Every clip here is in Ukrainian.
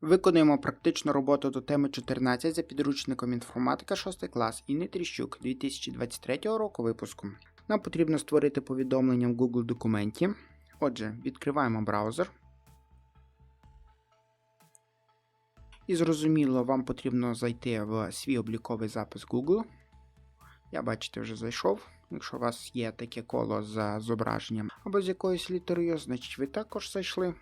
Виконуємо практичну роботу до теми 14 за підручником інформатика 6 клас Інни Тріщук 2023 року випуску. Нам потрібно створити повідомлення в Google документі. Отже, відкриваємо браузер. І зрозуміло, вам потрібно зайти в свій обліковий запис Google. Я бачите, вже зайшов. Якщо у вас є таке коло з зображенням або з якоюсь літерою, значить ви також зайшли.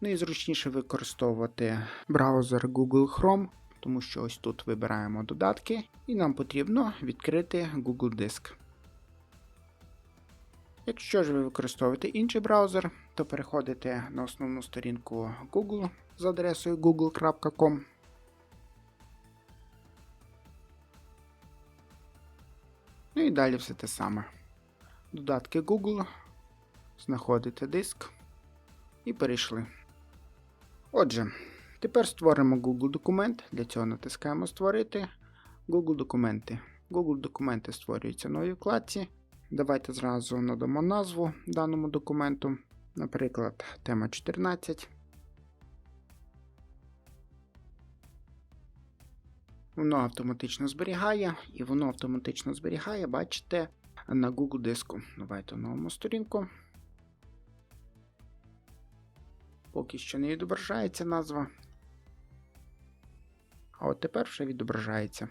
Ну і зручніше використовувати браузер Google Chrome, тому що ось тут вибираємо додатки, і нам потрібно відкрити Google Диск. Якщо ж ви використовуєте інший браузер, то переходите на основну сторінку Google з адресою google.com. Ну і далі все те саме. Додатки Google, знаходите диск і перейшли. Отже, тепер створимо Google документ. Для цього натискаємо Створити Google документи. Google документи створюються в новій вкладці. Давайте зразу надамо назву даному документу, наприклад, тема 14. Воно автоматично зберігає, і воно автоматично зберігає, бачите, на Google диску. Давайте новому сторінку. Поки що не відображається назва. А от тепер вже відображається.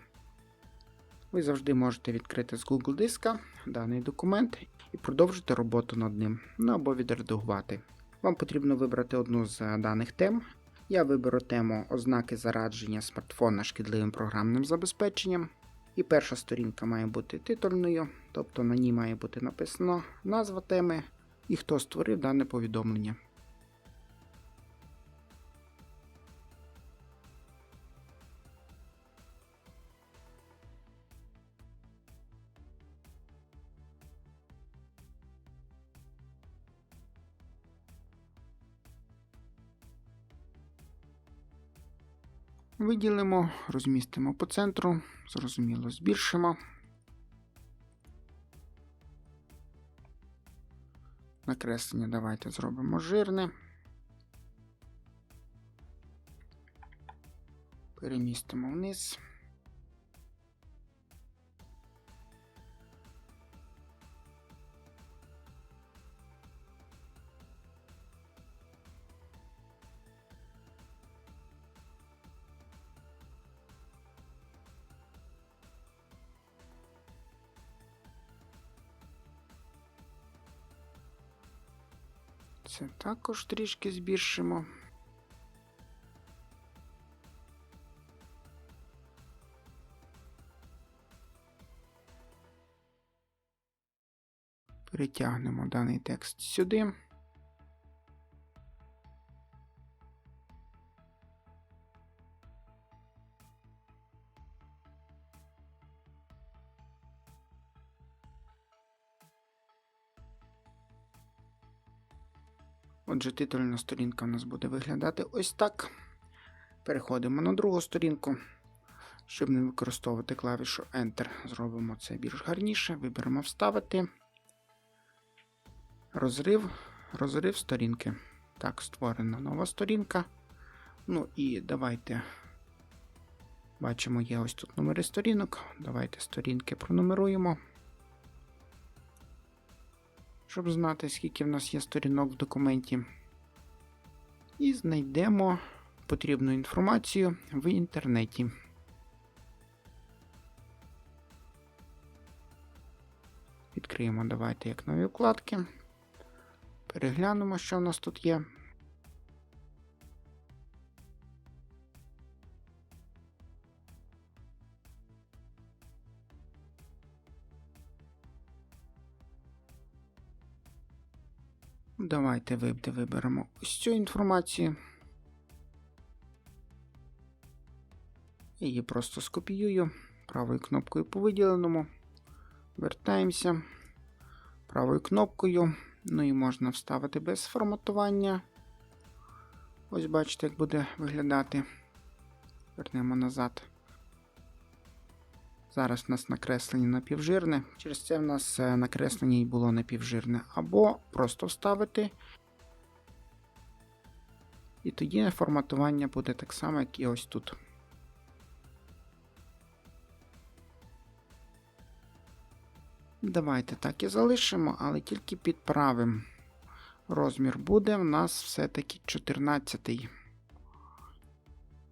Ви завжди можете відкрити з Google диска даний документ і продовжити роботу над ним, ну або відредагувати. Вам потрібно вибрати одну з даних тем. Я виберу тему ознаки зарадження смартфона шкідливим програмним забезпеченням. І перша сторінка має бути титульною, тобто на ній має бути написано назва теми і хто створив дане повідомлення. Виділимо, розмістимо по центру, зрозуміло, збільшимо. Накреслення давайте зробимо жирне. Перемістимо вниз. Це також трішки збільшимо. Перетягнемо даний текст сюди. Отже, титульна сторінка у нас буде виглядати ось так. Переходимо на другу сторінку. Щоб не використовувати клавішу Enter, зробимо це більш гарніше. Виберемо Вставити. Розрив, розрив сторінки. Так, створена нова сторінка. Ну і давайте бачимо, є ось тут номери сторінок. Давайте сторінки пронумеруємо. Щоб знати, скільки в нас є сторінок в документі. І знайдемо потрібну інформацію в інтернеті. Відкриємо давайте як нові вкладки. Переглянемо, що в нас тут є. Давайте виберемо ось цю інформацію. Її просто скопіюю правою кнопкою по виділеному. Вертаємося правою кнопкою. Ну і можна вставити без форматування. Ось бачите, як буде виглядати. Вернемо назад. Зараз у нас накреслення напівжирне. Через це в нас е, накреслення і було напівжирне. Або просто вставити І тоді форматування буде так само, як і ось тут. Давайте так і залишимо, але тільки підправимо. Розмір буде в нас все-таки 14.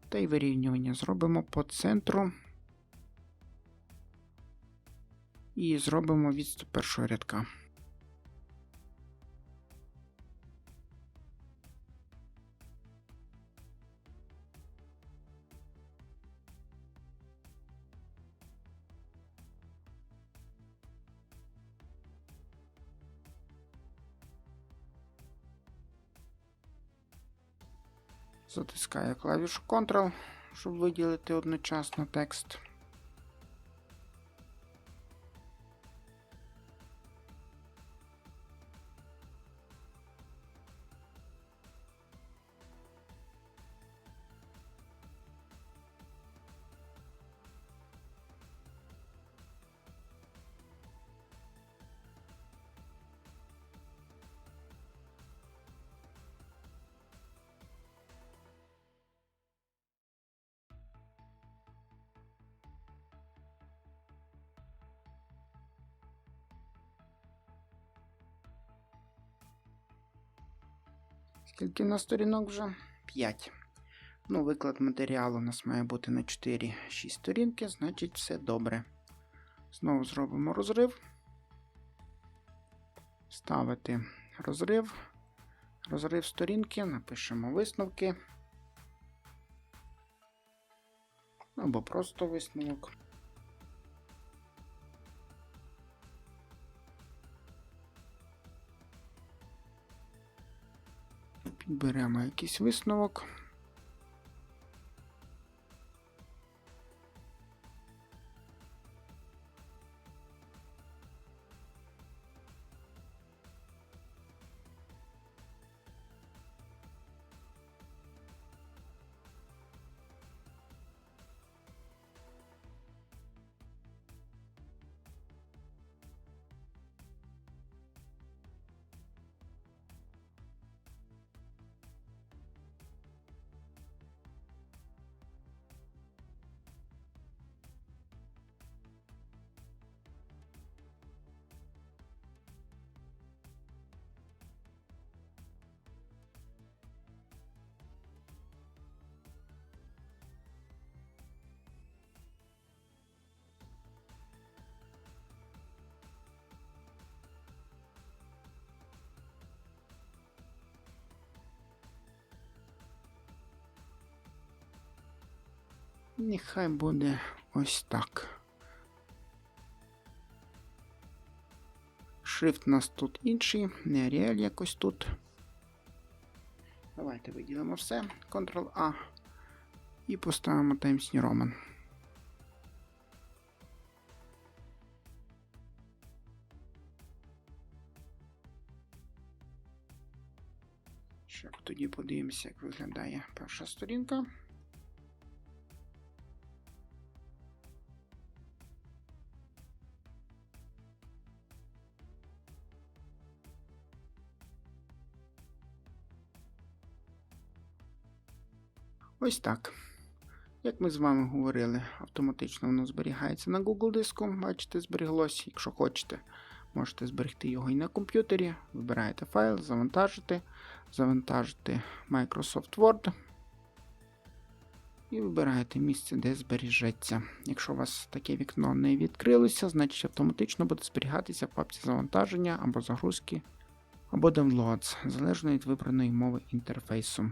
Та й вирівнювання зробимо по центру. І зробимо відступ першого рядка. Затискаю клавішу Ctrl, щоб виділити одночасно текст. Скільки на сторінок вже? 5. Ну, виклад матеріалу у нас має бути на 4-6 сторінки, значить все добре. Знову зробимо розрив. Ставити розрив. Розрив сторінки, напишемо висновки. Або просто висновок. Підберемо якийсь висновок. Нехай буде ось так. Шрифт у нас тут інший, не Arial якось тут. Давайте виділимо все. Ctrl-A і поставимо Times New Roman. Щоб тоді подивимося, як виглядає перша сторінка. Ось так. Як ми з вами говорили, автоматично воно зберігається на Google диску. Бачите, зберіглось. Якщо хочете, можете зберегти його і на комп'ютері. Вибираєте файл, завантажити, завантажити Microsoft Word. І вибираєте місце, де збережеться. Якщо у вас таке вікно не відкрилося, значить автоматично буде зберігатися в папці завантаження або загрузки, або downloads, залежно від вибраної мови інтерфейсу.